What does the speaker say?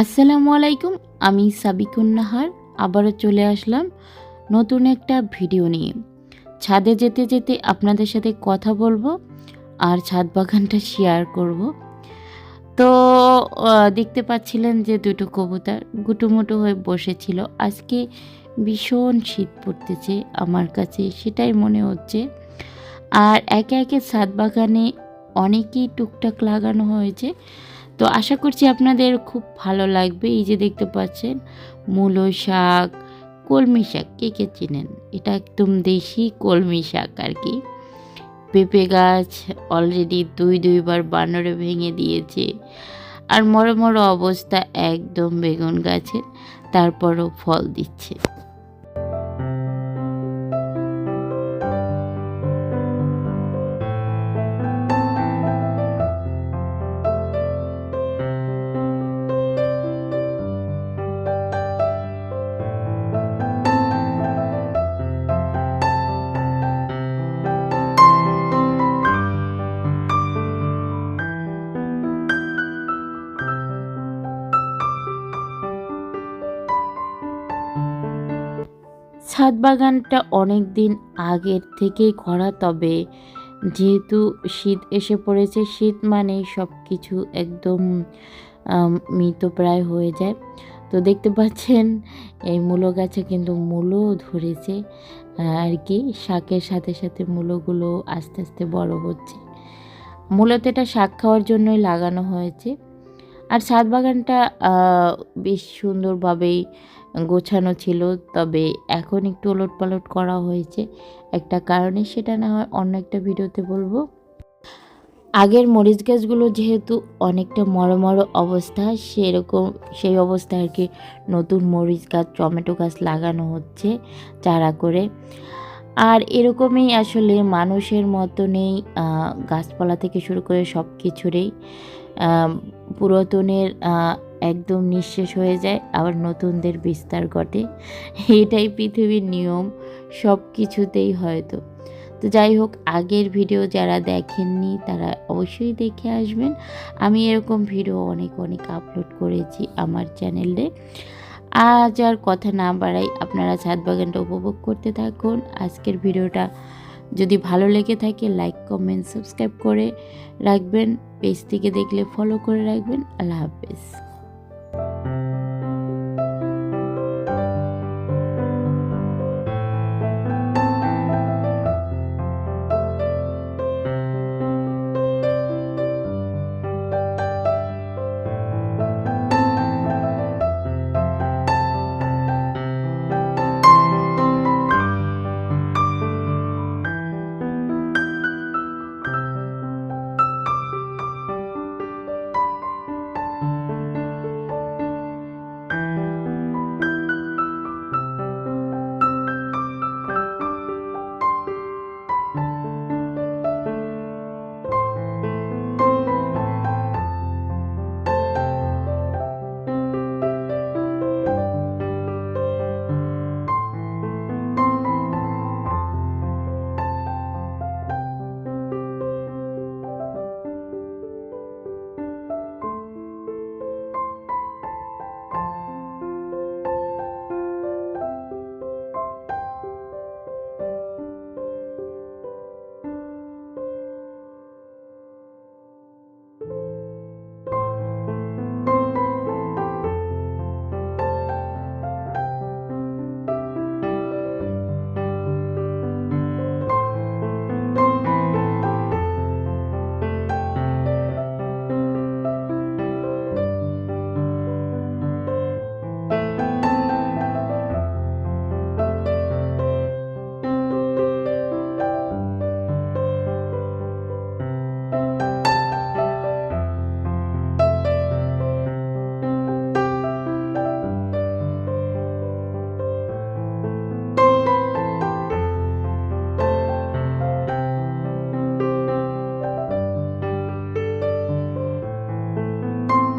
আসসালামু আলাইকুম, আমি সাবিকুন নাহার আবারও চলে আসলাম নতুন একটা ভিডিও নিয়ে। ছাদে যেতে যেতে আপনাদের সাথে কথা বলব আর ছাদ বাগানটা শেয়ার করব। তো দেখতে পাচ্ছিলেন যে দুটো কবুতর গুটুমুটু হয়ে বসেছিল। আজকে ভীষণ শীত পড়তেছে আমার কাছে, সেটাই মনে হচ্ছে। আর একে একে ছাদ বাগানে অনেকই টুকটাক লাগানো হয়েছে। তো আশা করছি আপনাদের খুব ভালো লাগবে। এই যে দেখতে পাচ্ছেন, মূলো শাক, কলমি শাক, কে কে চেনেন? এটা একদম দেশি কলমি শাক আর কি। পেঁপে গাছ অলরেডি দুই দুইবার বানরে ভেঙে দিয়েছে। আর মরো মরো অবস্থা একদম বেগুন গাছের, তারপরও ফল দিচ্ছে। ছাদ বাগানটা অনেক দিন আগের থেকেই করা তবে যেহেতু শীত এসে পড়েছে, শীত মানেই সব কিছু একদম মৃতপ্রায় হয়ে যায়। তো দেখতে পাচ্ছেন, এই মূলো গাছে কিন্তু মূলো ধরেছে আর কি শাকের সাথে সাথে মূলোগুলো আস্তে আস্তে বড় হচ্ছে। মূলত এটা শাক খাওয়ার জন্যই লাগানো হয়েছে। আর ছাদ বাগানটা বেশ সুন্দরভাবেই গোছানো ছিল। তবে এখন একটু ওলট পালট করা হয়েছে। একটা কারণে সেটা না হয় অন্য একটা ভিডিওতে বলব। আগের মরিচ গাছগুলো যেহেতু অনেকটা মরো মরো অবস্থা, সেরকম সেই অবস্থায় আর কি নতুন মরিচ গাছ, টমেটো গাছ লাগানো হচ্ছে চারা করে। আর এরকমই আসলে মানুষের মতনই গাছপালা থেকে শুরু করে সব কিছুরই পুরাতনের একদম নিঃশেষ হয়ে যায়, আবার নতুনদের বিস্তার ঘটে। এটাই পৃথিবীর নিয়ম, সব কিছুতেই হয়তো। তো যাই হোক, আগের ভিডিও যারা দেখেননি, তারা অবশ্যই দেখে আসবেন। আমি এরকম ভিডিও অনেক অনেক আপলোড করেছি আমার চ্যানেলে। আজ আর কথা না বাড়াই, আপনারা ছাদ বাগানটা উপভোগ করতে থাকুন। আজকের ভিডিওটা যদি ভালো লেগে থাকে লাইক কমেন্ট সাবস্ক্রাইব করে রাখবেন। পেজ থেকে দেখলে ফলো করে রাখবেন। আল্লাহ হাফেজ।